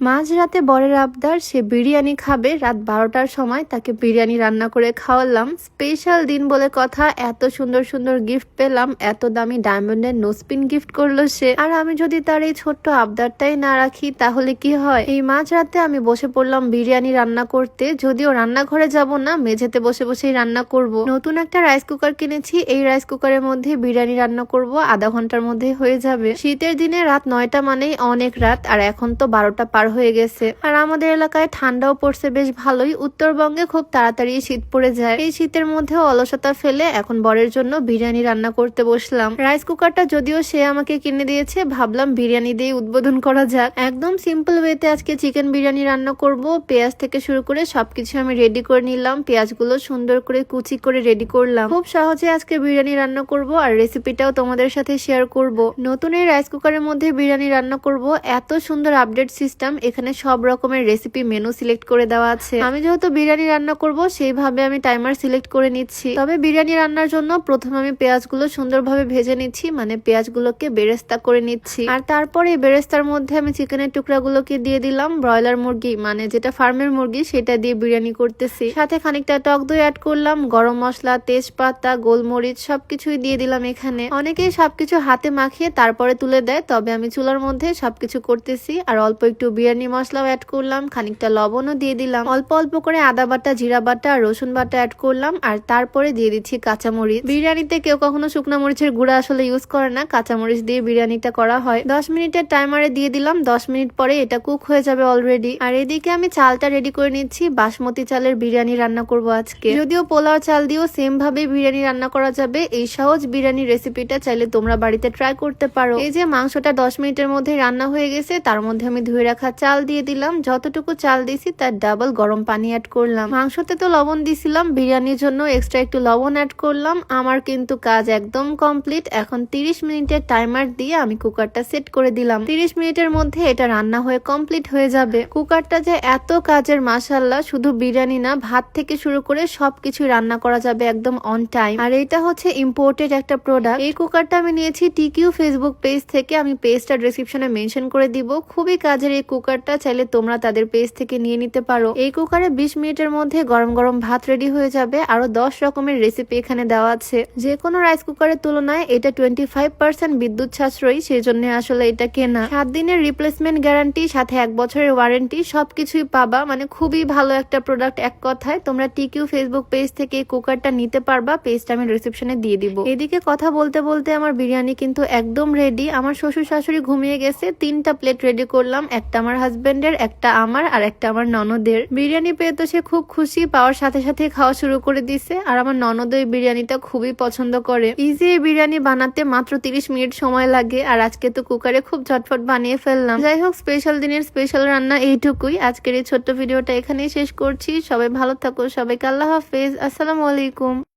মাঝরাতে বরের আবদার, সে বিরিয়ানি খাবে। রাত বারোটার সময় তাকে বিরিয়ানি রান্না করে খাওয়ালাম। স্পেশাল দিন বলে কথা, এত সুন্দর সুন্দর গিফট পেলাম, এত দামি ডায়মন্ডের নোসপিন গিফট করল সে। আর আমি যদি তার এই ছোট্ট আবদারটাই না রাখি, তাহলে কি হয়? এই মাঝরাতে আমি বসে পড়লাম বিরিয়ানি রান্না করতে। যদিও রান্নাঘরে যাব না, মেঝেতে বসে বসেই রান্না করব। নতুন একটা রাইস কুকার কিনেছি। এই রাইস কুকারের মধ্যে বিরিয়ানি রান্না করব, আধা ঘণ্টার মধ্যে হয়ে যাবে। শীতের দিনে রাত নয়টা মানেই অনেক রাত, আর এখন তো বারোটা পার হয়ে গেছে। আর আমাদের এলাকায় ঠান্ডাও পড়ছে বেশ ভালোই। উত্তরবঙ্গে খুব তাড়াতাড়ি শীত পড়ে যায়। এই শীতের মধ্যেও অলসতা ফেলে এখন বরের জন্য বিরিয়ানি রান্না করতে বসলাম। রাইস কুকারটা যদিও সে আমাকে কিনে দিয়েছে, ভাবলাম বিরিয়ানি দিয়ে উদ্বোধন করা যাক। একদম সিম্পল ওয়েতে আজকে চিকেন বিরিয়ানি রান্না করব। পেঁয়াজ থেকে শুরু করে সবকিছু আমি রেডি করে নিলাম। পেঁয়াজগুলো সুন্দর করে কুচি করে রেডি করলাম। খুব সহজে আজকে বিরিয়ানি রান্না করব আর রেসিপিটাও তোমাদের সাথে শেয়ার করব। নতুন এই রাইস কুকারের মধ্যে বিরিয়ানি রান্না করব। এত সুন্দর আপডেট সিস্টেম এখানে সব রকমের রেসিপি মেনু সিলেক্ট করে দেওয়া আছে। আমি যেহেতু বিরিয়ানি রান্না করব, সেইভাবে আমি টাইমার সিলেক্ট করে নিচ্ছি। তবে বিরিয়ানি রান্নার জন্য প্রথমে আমি পেঁয়াজগুলো সুন্দরভাবে ভেজে নিচ্ছি মানে পেঁয়াজগুলোকে বেরেস্তা করে নিচ্ছি। আর তারপরে বেরেস্তার মধ্যে আমি চিকেনের টুকরাগুলোকে দিয়ে দিলাম, ব্রয়লার মুরগি মানে যেটা ফার্মের মুরগি, সেটা দিয়ে বিরিয়ানি করতেছি। সাথে খানিকটা টক দই অ্যাড করলাম, গরম মশলা, তেজপাতা, গোলমরিচ, সবকিছুই দিয়ে দিলাম এখানে। অনেকেই সবকিছু হাতে মাখিয়ে তারপরে তুলে দেয়, তবে আমি চুলার মধ্যে সবকিছু করতেছি, আর অল্প একটু বিরিয়ানি মশলাও অ্যাড করলাম, খানিকটা লবণও দিয়ে দিলাম। অল্প অল্প করে আদা বাটা, জিরা বাটা, রসুন বাটা অ্যাড করলাম, আর তারপরে দিয়ে দিচ্ছি কাঁচামরিচ। বিরিয়ানিতে কেউ কখনো শুকনো মরিচের গুঁড়া আসলে ইউজ করে না, কাঁচামরিচ দিয়ে বিরিয়ানিটা করা হয়। দশ মিনিটের টাইমারে দিয়ে দিলাম, দশ মিনিট পরে এটা কুক হয়ে যাবে অলরেডি আর এদিকে আমি চালটা রেডি করে নিচ্ছি, বাসমতি চালের বিরিয়ানি রান্না করব আজকে। যদিও পোলাও চাল দিয়েও সেম ভাবে বিরিয়ানি রান্না করা যাবে, এই সহজ বিরিয়ানি রেসিপিটা চাইলে তোমরা বাড়িতে ট্রাই করতে পারো। এই যে মাংসটা দশ মিনিটের মধ্যে রান্না হয়ে গেছে, তার মধ্যে আমি ধুয়ে রাখা চাল দিয়ে দিলাম। যতটুকু চাল দিয়েছি, তার ডাবল গরম পানি অ্যাড করলাম। মাংসতে তো লবণ দিছিলাম, বিরিয়ানির জন্য এক্সট্রা একটু লবণ অ্যাড করলাম। আমার কিন্তু কাজ একদম কমপ্লিট এখন তিরিশ মিনিটের টাইমার দিয়ে আমি কুকারটা সেট করে দিলাম। তিরিশ মিনিটের মধ্যে এটা রান্না হয়ে কমপ্লিট হয়ে যাবে। কুকারটা যে এত কাজের মাসাল্লাহ শুধু বিরিয়ানি না, ভাত থেকে শুরু করে সবকিছু রান্না করা যাবে একদম অন টাইম আর এটা হচ্ছে ইম্পোর্টেড একটা প্রোডাক্ট এই কুকারটা আমি নিয়েছি টিকিউ ফেসবুক পেজ থেকে। আমি পেজটা ডিসক্রিপশনে মেনশন করে দিব। খুবই কাজের এই কুকারটা চাইলে তোমরা তাদের পেজ থেকে নিয়ে নিতে পারো। এই কুকারে বিশ মিনিটের মধ্যে গরম গরম ভাত রেডি হয়ে যাবে। আরও দশ রকমের রেসিপি এখানে দেওয়া আছে। যে কোনো রাইস কুকারের তুলনায় এটা টোয়েন্টি ফাইভ পার্সেন্ট বিদ্যুৎ সাশ্রয়ী সেই জন্য আসলে এটা কেনা। সাত দিনের রিপ্লেসমেন্ট গ্যারান্টি সাথে এক বছরের ওয়ারেন্টি সবকিছুই পাবা। মানে খুবই ভালো একটা প্রোডাক্ট এক কথায়। তোমরা টিকিউ ফেসবুক পেজ থেকে কুকারটা নিতে পারবা। পেজটা আমি রিসেপশনে দিয়ে দিব। এদিকে কথা বলতে বলতে আমার বিরিয়ানি কিন্তু একদম রেডি আমার শ্বশুর শাশুড়ি ঘুমিয়ে গেছে। তিনটা প্লেট রেডি করলাম। একটা হাজবেন্ডের একটা আমার আর একটা আমার ননদের। বিরিয়ানি পেয়ে তো সে খুব খুশি, পাওয়ার সাথে সাথে খাওয়া শুরু করে দিছে। আর আমার ননদ এই বিরিয়ানিটা খুবই পছন্দ করে। ইজি এই বিরিয়ানি বানাতে মাত্র তিরিশ মিনিট সময় লাগে। আর আজকে তো কুকারে খুব ঝটফট বানিয়ে ফেললাম। যাই হোক স্পেশাল দিনের স্পেশাল রান্না এইটুকুই। আজকের এই ছোট্ট ভিডিওটা এখানেই শেষ করছি। সবাই ভালো থাকো, সবাইকে আল্লাহ হাফেজ। আসসালামু আলাইকুম।